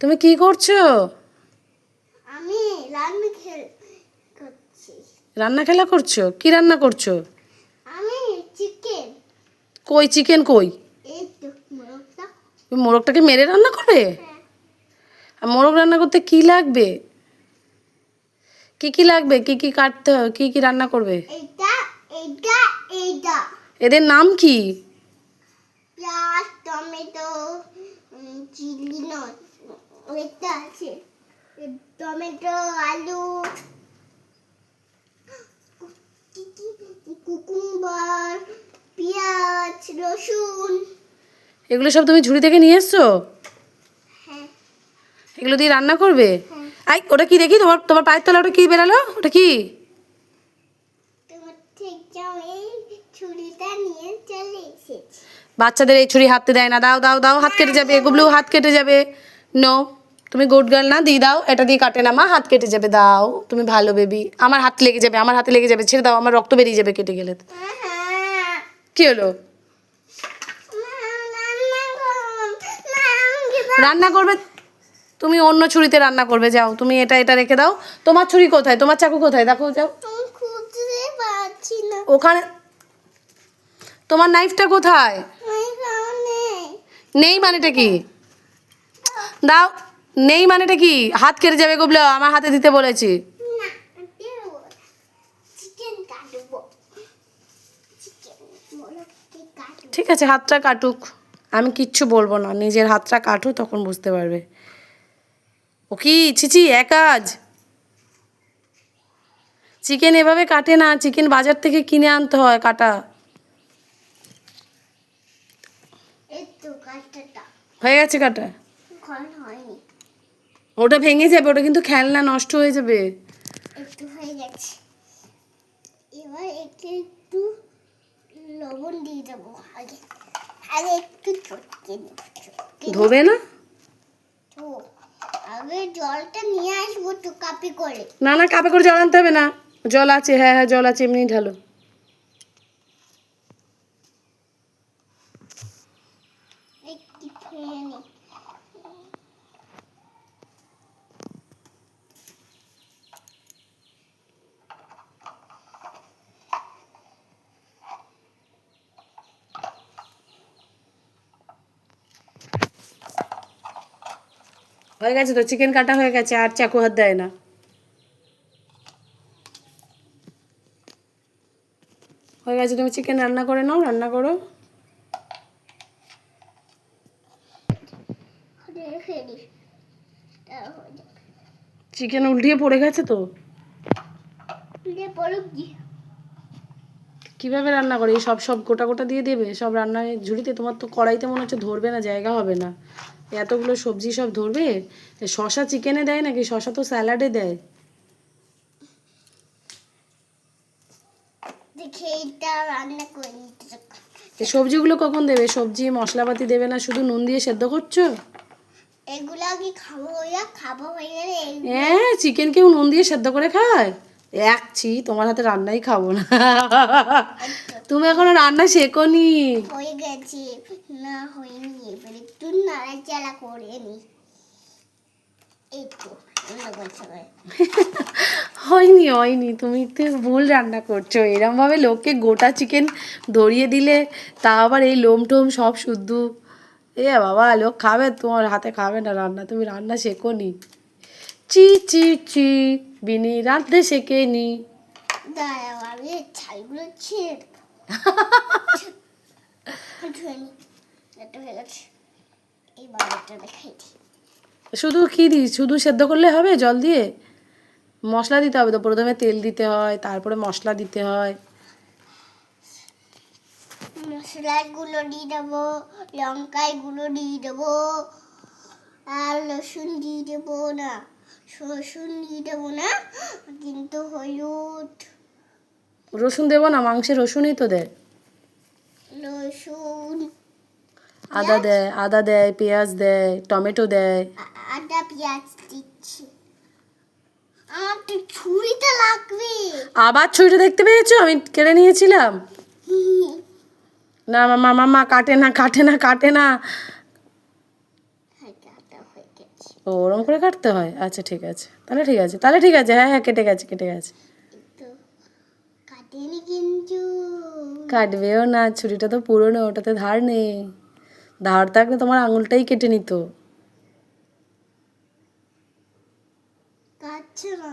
তুমি কি করছ? আমি রান্না খেল করছি। রান্না খেলা করছ? কি রান্না করছ? আমি চিকেন কই চিকেন কই? তুমি মোরগটাকে মেরে রান্না করবে? হ্যাঁ। আর মোরগ রান্না করতে কি লাগবে? কি কি লাগবে? কি কি কাটতে হবে কি কি রান্না করবে? এইটা এইটা এইটা। এদের নাম কি? পেঁয়াজ টমেটো চিলি নয় ওইটা আছে। টমেটো আলু কুকুম্বার পেঁয়াজ রসুন। এগুলো সব তুমি ঝুড়ি থেকে নিয়ে এসছো? হ্যাঁ। এগুলো দিয়ে রান্না করবে? হ্যাঁ। আই ওটা কি দেখি? তোমার তোমার পায়ের তলা ওটা কি বেরালো? ওটা কি? বাচ্চাদের এই ছুরি হাতে দেয় না। দাও দাও দাও হাত কেটে যাবে। গুবলু হাত কেটে যাবে। নো তুমি গুড গার্ল না দিয়ে দাও এটা দিয়ে কাটে না মা হাত কেটে যাবে দাও। তুমি ভালো বেবি আমার হাত লেগে যাবে আমার হাতে লেগে যাবে ছেড়ে দাও আমার রক্ত বেরিয়ে যাবে কেটে গেলে। কি হলো? রান্না করবে? তুমি অন্য ছুরিতে রান্না করবে যাও। তুমি এটা এটা রেখে দাও। তোমার ছুরি কোথায়? তোমার চাকু কোথায়? দেখো যাও। ওখানে তোমার নাইফটা কোথায়? নেই মানেটা কি? দাও। নেই মানেটা কি? হাত কেটে যাবে গুবলো আমার হাতে দিতে বলেছি। ঠিক আছে হাতটা কাটুক। আমি কিচ্ছু বলব না নিজের হাতটা কাটু তখন বুঝতে পারবে। ও কি? ছিচি একাজ চিকেন এভাবে কাটে না চিকেন বাজার থেকে কিনে আনতে হয় কাটা। হয়ে গেছে কাটা? হয়নি। ওটা ভেঙে যাবে ওটা কিন্তু খেলনা নষ্ট হয়ে যাবে। একটু হয়ে গেছে। এবার একটু একটু লবণ দিয়ে দেবো আগে আগে একটু চটকে ধোবে না? আগে জলটা নিয়ে আসব তো কাপি করে। না না কাপে করে জল আনতে হবে না। জল আছে হ্যাঁ হ্যাঁ জল আছে এমনি ঢালো। একটু খেয়ে হয়ে গেছে তো চিকেন কাটা হয়ে গেছে, আর চাকু হাত দেয় না। হয়ে গেছে, তুমি চিকেন রান্না করে নাও, রান্না করো। চিকেন উল্টিয়ে পড়ে গেছে তো? কীভাবে রান্না করে? সব সব গোটা গোটা দিয়ে দেবে? সব রান্নায় ঝুড়িতে? তোমার তো কড়াইতে মনে হচ্ছে ধরবে না, জায়গা হবে না। এতগুলো সবজি সব ধরবে? শশা চিকেনে দেয় নাকি? শশা তো স্যালাডে দেয়। সবজিগুলো কখন দেবে? সবজি মশলাপাতি দেবে না? শুধু নুন দিয়ে সেদ্ধ করছ? এগুলো কি খাব খাব হয়ে গেলে হ্যাঁ চিকেন কেউ নুন দিয়ে সেদ্ধ করে খায়? একছি তোমার হাতে রান্নাই খাব না। তুমি এখনও রান্না শেখোনি? হয়ে গেছে। না হয়নি। এবার একটু নাড়াচাড়া করে নি। হয়নি হয়নি। তুমি তো ভুল রান্না করছ। এরমভাবে লোককে গোটা চিকেন ধরিয়ে দিলে তা আবার এই লোম টোম সব শুদ্ধ। এ বাবা লোক খাবে? তোমার হাতে খাবে না রান্না। তুমি রান্না শেখোনি। চি চি চি বিনি দাঁড়াও আমি ছালগুলো ছিঁড়ে দেবো। নি শুধু কি দিই? শুধু সেদ্ধ করলে হবে জল দিয়ে? মশলা দিতে হবে তো প্রথমে তেল দিতে হয় তারপরে মশলা দিতে হয়। মশলাগুলো দিয়ে দেবো লঙ্কায় গুঁড়ো দিয়ে দেবো আর রসুন দিয়ে দেবো না। রসুন দিয়ে দেবো না কিন্তু হলুদ। রসুন দেবো না মাংসে রসুনই তো দেয় রসুন আদা দেয় আদা দেয় পেঁয়াজ দেয় টমেটো দেয়। আদা পেঁয়াজ দিচ্ছি। আমার তো ছুরিটা লাগবে। আবার ছুরিটা দেখতে পেয়েছ? আমি কেড়ে নিয়েছিলাম। না মা মা মা কাটে না কাটে না কাটে না। ও ওরম করে কাটতে হয়? আচ্ছা ঠিক আছে। তাহলে ঠিক আছে তাহলে ঠিক আছে হ্যাঁ হ্যাঁ কেটে গেছে কেটে গেছে। কাটবেও না ছুরিটা তো পুরনো ওটাতে ধার নেই। ধার থাকলে তোমার আঙুলটাই কেটে নিত। কাটছে না